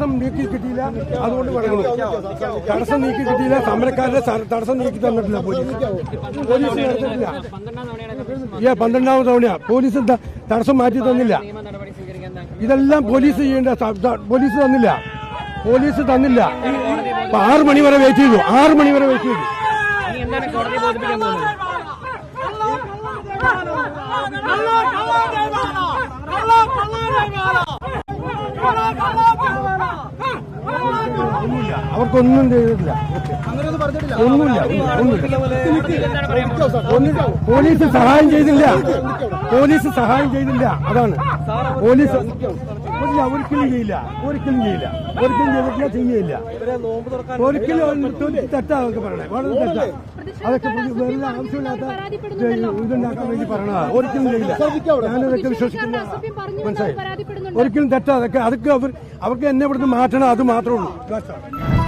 തടസ്സം നീക്കി കിട്ടിയില്ല. അതുകൊണ്ട് പറയുന്നു തടസ്സം നീക്കി കിട്ടിയില്ല. സമരക്കാരുടെ തടസ്സം നീക്കി തന്നിട്ടില്ല പോലീസ്. പോലീസ് നടത്തിട്ടില്ല ഏ പന്ത്രണ്ടാമത് തവണയാ. പോലീസ് തടസ്സം മാറ്റി തന്നില്ല. ഇതെല്ലാം പോലീസ് ചെയ്യേണ്ട പോലീസ് തന്നില്ല. പോലീസ് തന്നില്ല. ഇപ്പൊ ആറു മണി വരെ വെയിറ്റ് ചെയ്തു. ആറു മണി വരെ വെയിറ്റ് ചെയ്തു. Allah എന്താണ് അവർക്കൊന്നും ചെയ്തിട്ടില്ല. ഒന്നുമില്ല. ഒന്നുമില്ല. പോലീസ് സഹായം ചെയ്തില്ല. പോലീസ് സഹായം ചെയ്തില്ല. അതാണ്. പോലീസ് ഒരിക്കലും ചെയ്യില്ല. ഒരിക്കലും ചെയ്യില്ല. ഒരിക്കലും ചെയ്തിട്ടില്ല ചെയ്യില്ല ഒരിക്കലും തെറ്റാതൊക്കെ തെറ്റാ അതൊക്കെ പറയണേ. വളരെ തെറ്റാ. അതൊക്കെ വലിയ വെറുതെ ആവശ്യമില്ലാത്ത ഇതുണ്ടാക്കാൻ വേണ്ടി പറയണതാ. ഒരിക്കലും ചെയ്യില്ല. ഞാനതൊക്കെ വിശ്വസിക്കുന്ന മനസ്സിലായി? ഒരിക്കലും തെറ്റാ. അതൊക്കെ അതൊക്കെ അവർ അവർക്ക് എന്നെ ഇവിടുന്ന് മാറ്റണം. അത് മാത്രമേ ഉള്ളൂ. time.